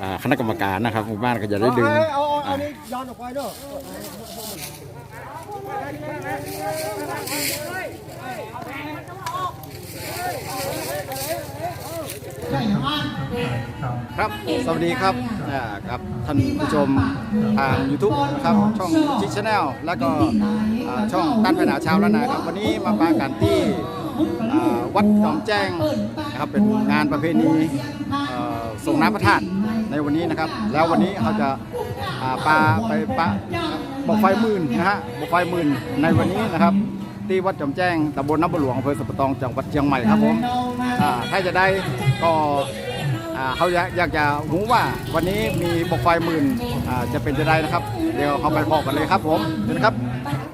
อ่าคณะกรรมการนะครับหมู่บ้านก็จะได้ดึงเอาเอาเอาอ่านี่ย้อนออกไปเนาะครับ สวัสดีครับอ่าครับท่านผู้ชมทาง YouTube นะครับช่องชิชแนลแล้วก็อ่าช่องตั้นไปหาชาวละนาครับ วันนี้มาปากันที่ วัดหนองแจ้งนะครับเป็นงานประเพณีส่งน้ำพระธาตุในวันนี้นะครับ แล้ววันนี้เขาจะาปาไปปะบอกไฟหมื่นนะฮะบอกไฟหมื่นในวันนี้นะครับที่วัดจอมแจ้งตำบลน้ำบหลวงอำเภอสัปปะตองจังหวัดเชียงใหม่ครับผมถ้าจะได้ก็เขาอยากอยากจะรู้ว่าวันนี้มีบกไฟหมื่นจะเป็นจะได้นะครับ เดี๋ยวเขาไปบอกกันเลยครับผมเชิญครับจะได้ส่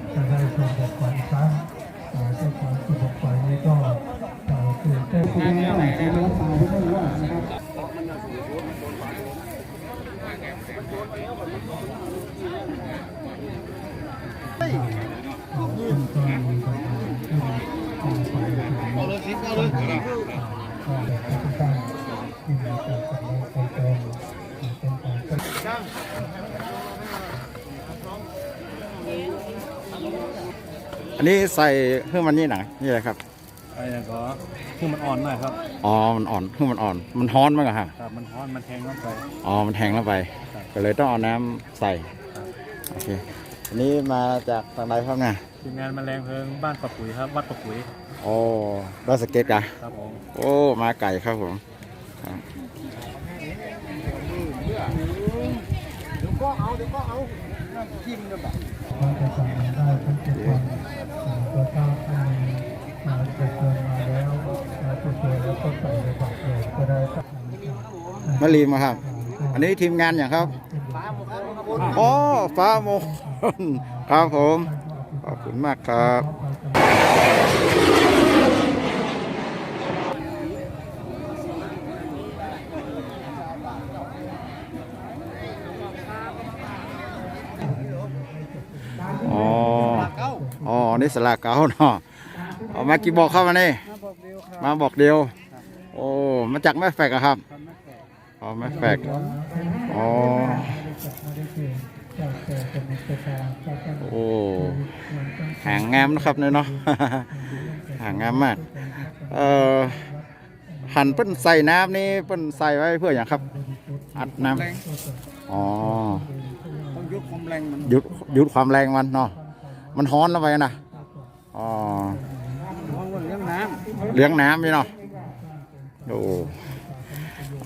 คุณแม่ต้องจะรับฟันว่านะครับซึ่งก็มีปัญหาที่มีความไปถึงก็แบบที่ตั้งที่มีกางานนการจัดอันนี้ใส่เครื่องมันนี่หนังนี่อะไรครับไอ้ก็ คือมันอ่อนหน่อยครับอ๋อ มันอ่อนเครื่องมันอ่อน มันฮ้อนมากอะฮะ ครับมันร้อนมันแทงลงไป อ๋อ มันแทงเข้าไป ครับ ก็เลยต้องเอาน้ำใส่โอเค อันนี้มาจากทางใดครับเนี่ยทีมงานแมลงเพลิงบ้านปะปุ๋ยครับวัดปะปุ๋ยโอ้ดอยสะเก็ตกะครับผมโอ้ มาไก่ครับผมครับว่าจะสั่งได้ทั้งเจ็ดวันอ่าตัวเจ้าท่านมาเกิดเกินมาแล้วมาตัวตัวแล้วก็ใส่ในปากเลยก็ได้สักหนึ่ง มารีมาครับ อันนี้ทีมงานอย่างครับอ๋อฟ้ามงคลครับผม ขอบคุณมากครับอ๋ออ๋อ นี่สลากเก่าเนาะเอามากี่บอกเข้ามานี่ มาบอกเดียว โอ้ มาจากแม่แฝกอะครับ อ๋อแม่แฝกอ๋อโอ้หางงามนะครับเนี่ยเนาะหางงามมาก เอ่อหั่นเปิ้นใส่น้ำนี่เปิ้นใส่ไว้เพื่ออย่างครับ อัดน้ำอ๋อต้องยุดความแรงมันหยุดหยุดความแรงมันเนาะมันฮ้อนแล้วไปนะอ๋อเพราะว่าเรื่องน้เลี้ยงน้ำนี่เนาะโอ้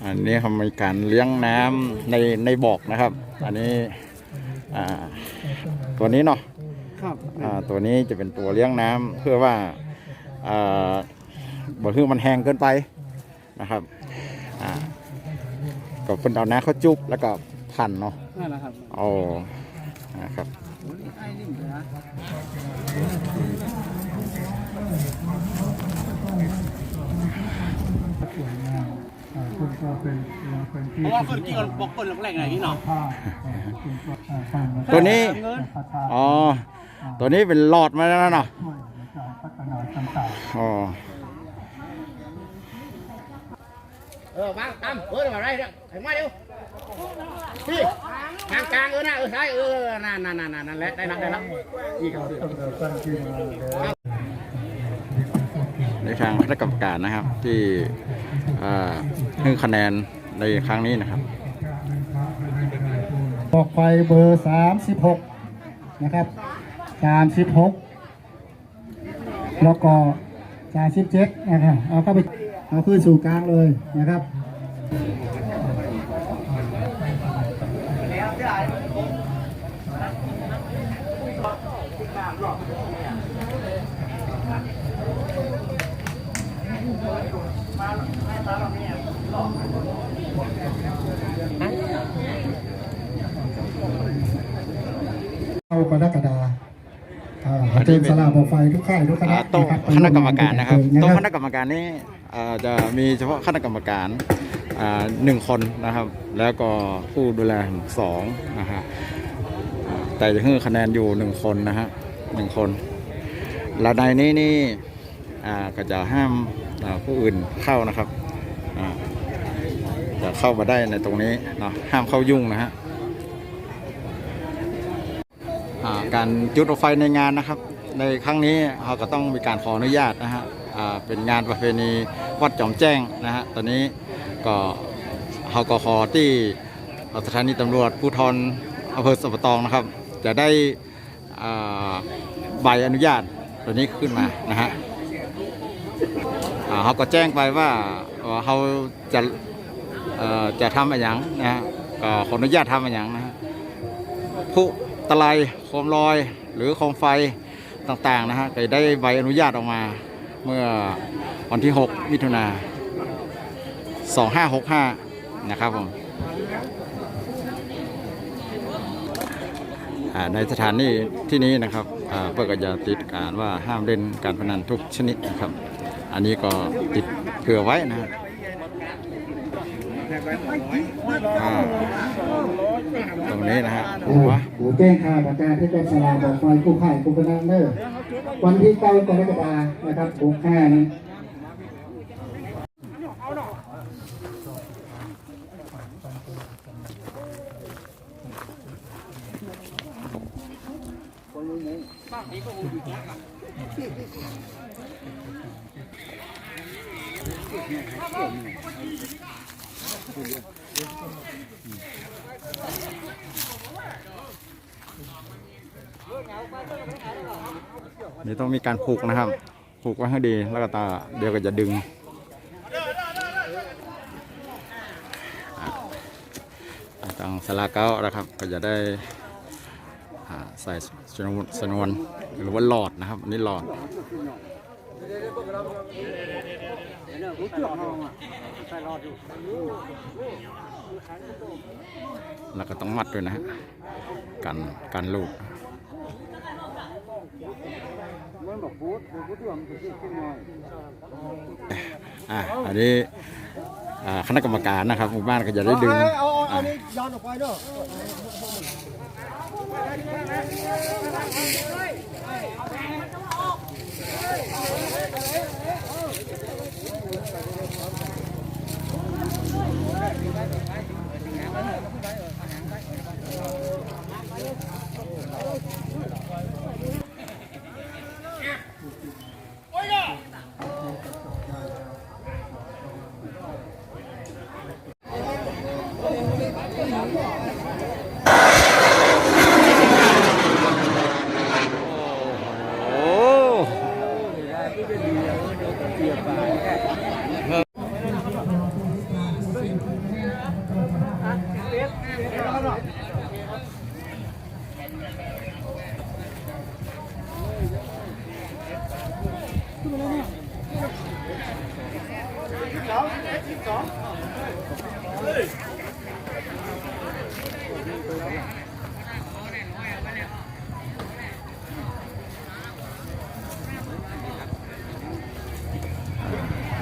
อันนี้ทำมีการเลี้ยงน้ำในในบอกนะครับ อันนี้อ่าตัวนี้เนาะำครับอ่าตัวนี้จะเป็นตัวเลี้ยงน้ำเพื่อว่าอ่าบ่คือมันแห้งเกินไปนะครับอ่าก็เป็นเอาน้ำเขาจุบแล้วก็พันเนาะนั่นแหละครับโอ้นะครับ ไอ้นี่นะ สวยงามอ่าคุณก็ เป็นเป็นที่เพราะว่าคนกี่คนบอกคนแรงๆไหนนี่เนาะผ้าอ่าคุณก็อ่าสร้างมาตัวนี้พระธาตุอ๋อ ตัวนี้เป็นหลอดมาแล้วเนาะช่วยในการพัฒนาต่างอ๋อเออวางตามเออมาไรเนี่ยถึงมาเร็วพี่กลางกลางเออนะเออใช่เออนั่นนั่นนั่นนั่นแหละได้แล้วได้แล้วนี่ครับๆต้องเราสร้างที่มาแล้วในทางคณะกรรมการนะครับที่อ่า ให้คะแนนในครั้งนี้นะครับบอกไฟเบอร์สามสิบหกนะครับสามสิบหกแล้วก็สามสิบเจ็ดนะครับ เอาเข้าไป เอาขึ้นสู่กลางเลยนะครับ เอากรกฎาอ่าเจนสลาบอกไฟทุกค่ายทุกคณะอ่าโต๊ะรับคณะกรรมการนะครับนะโต๊ะคครับณะกรรมการนี้อ่าจะมีเฉพาะคณะกรรมการอ่าหนึ่งคนนะครับ แล้วก็ผู้ดูแลสองนะฮะอ่าแต่จะให้คะแนนอยู่หนึ่งคนนะฮะหนึ่งคนและในนี้นี่อ่าก็จะห้ามอ่าผู้อื่นเข้านะครับอ่า จะเข้ามาได้ในตรงนี้เนาะห้ามเข้ายุ่งนะฮะการจุดรถไฟในงานนะครับ ในครั้งนี้เราก็ต้องมีการขออนุญาตนะฮะเป็นงานประเพณีวัดจอมแจ้งนะฮะตอนนี้ก็เราก็ขอที่สถานีตำรวจภูธรอำเภอสัปตองนะครับ จะได้ใบอนุญาตตัวนี้ขึ้นมานะฮะ เขาก็แจ้งไปว่าเขาจะจะทำอะไรอย่างนะฮะก็ขออนุญาตทำอะไรอย่างนะฮะผู้ตะไลโคมลอยหรือโคมไฟต่างๆนะฮะก็ได้ใบอนุญาตออกมาเมื่อวันที่ 6 มิถุนา2565 นะครับผมในสถานที่ที่นี้นะครับเพื่อก็จะติดการว่าห้ามเล่นการพนันทุกชนิดนะครับ อันนี้ก็ติดเผื่อไว้นะฮะอ่าตรงนี้นะฮะเออหมูแจ้งข่าวประกาศที่เป็นสลาบอกไฟกู้ไข่กู้พนังเนอร์วันที่เก้ากรกฎาคมนะครับหกห้านี้นี่ต้ นี่ต้องมีการผูกนะครับ ผูกไว้ให้ดีแล้วก็ตาเดี๋ยวก็จะดึงอ่าทางสลาเก้านะครับ ก็จะได้ใส่สนวนหรือว่าหลอดนะครับอั นนี่หลอดแล้วก็ต้องมัดด้วยนะฮะกันกันลูกอะอันนี้คณะกรรมการนะครับหมู่บ้านก็จะได้ดึงอะย้อนออกไปด้วย อโอ้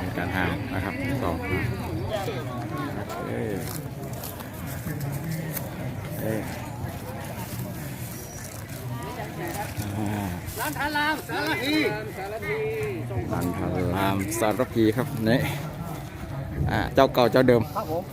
มีการห่างนะครับสองเอ้ยเอ้ยอ่าร้านทารามสารพีสารพีบันทารามสารพีครับนี่อ่าเจ้าเก่าเจ้าเดิมครับผม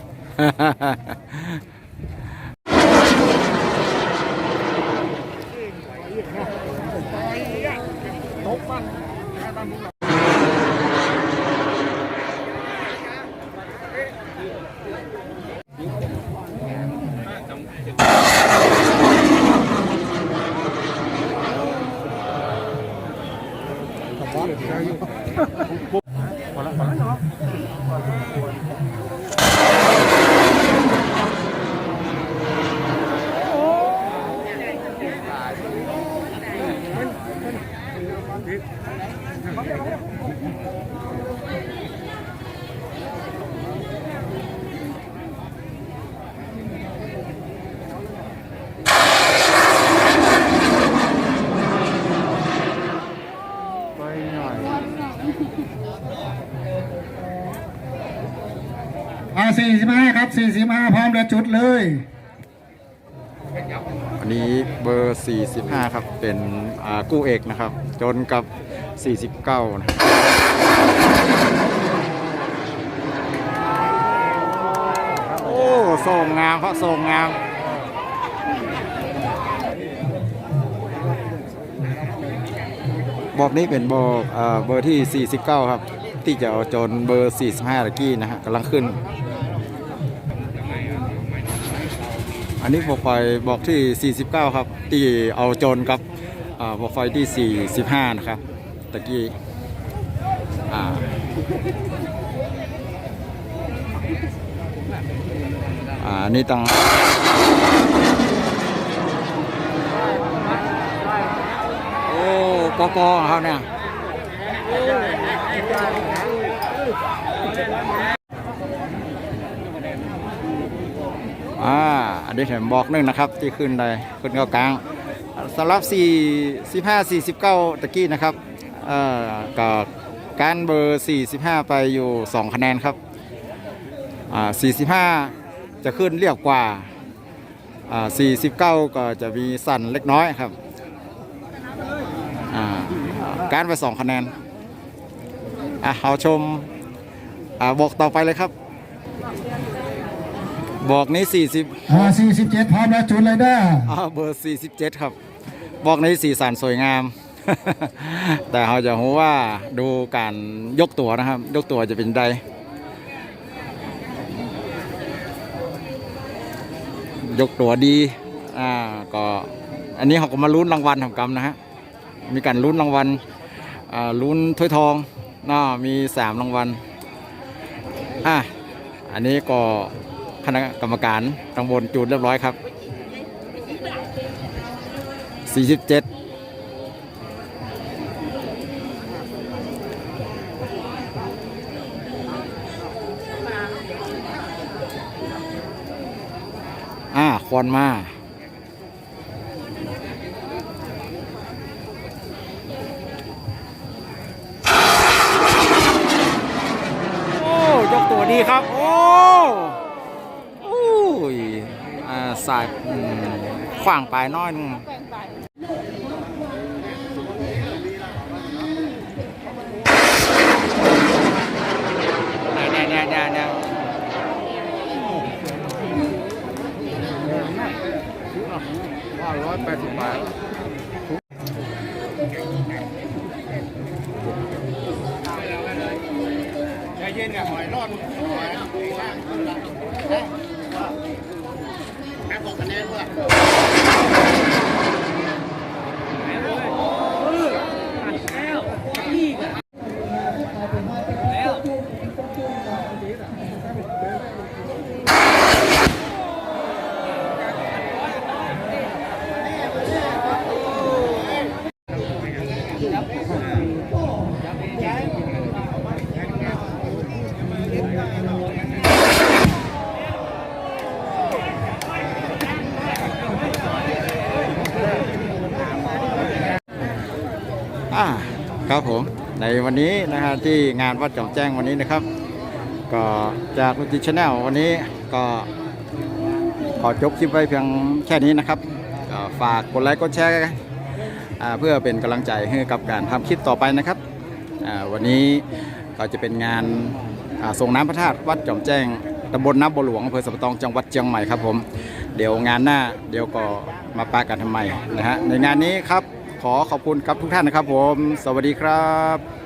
อ่าสี่สิบห้าครับ สี่สิบห้าพร้อมเดือจุดเลยอันนี้เบอร์ 45 ครับ เป็นกู้เอกนะครับ จนกับ 49นะโส่งงามพระโส่งงามบอกนี้เป็นบอกเบอร์ที่ 49 ครับ ที่จะเอาจนเบอร์ 45ตะกี้นะฮะกำลังขึ้น อันนี้บอกไฟบอกที่ 49 ครับ ที่เอาโจนกับอบอกไฟที่ 45 นะครับตะกี้อ่าอ่าอันนี่ต้องโอ้ปอปอเขาเนี่ยอ่า อันนี้ผมบอกนึงนะครับ ที่ขึ้นได้ขึ้นเก้ากลางสำหรับ 4 15 49 ตะกี้นะครับเอ่อกับการเบอร์ 45 ไปอยู่ 2 คะแนนครับอ่า45 จะขึ้นเรียบกว่าอ่า 49 ก็จะมีสั่นเล็กน้อยครับอ่าการไปสองคะแนนอะเอาชมอ่าบอกต่อไปเลยครับ บอกนี้40อ่าสี่สิบเจ็ดพร้อมแล้วจุดเลยเด้ออ่าเบอร์ 47 ครับ บอกนี้สีสันสวยงาม แต่เราจะรู้ว่าดูการยกตัวนะครับ ยกตัวจะเป็นใดยกตัวดีอ่าก็อันนี้เขาก็มาลุ้นรางวัลทำกรรมนะฮะมีการลุ้นรางวัลอ่าลุ้นถ้วยทองน่ามีสามรางวัลอะอันนี้ก็ คณะกรรมการตำบลจูนเรียบร้อยครับ 47อ่าควันมาโอ้ยกตัวดีครับ โอ้ สายขว้างปลายน้อยนึงเนี่ยเนี่ยเนี่ยเนี่ยว่าร้อยแปดสิบบาทใจเย็นกับหอยรอดแม่บ อกคะแน่เพื่ออ่า ครับผมในวันนี้นะฮะที่งานวัดจอมแจ้งวันนี้นะครับ ก็จากนุติชแนลวันนี้ก็ขอจบคลิปไว้เพียงแค่นี้นะครับก็ฝากกดไลค์กดแชร์เพื่อเป็นกำลังใจให้กับการทำคลิปต่อไปนะครับวันนี้ก็จะเป็นงานส่งน้ำพระธาตุวัดจอมแจ้งตำบลน้ำบัวหลวงอำเภอสัมปะตองจังหวัดเชียงใหม่ครับผม เดี๋ยวงานหน้าเดี๋ยวก็มาปากันทำไมนะฮะในงานนี้ครับ ขอขอบคุณครับทุกท่านนะครับผม สวัสดีครับ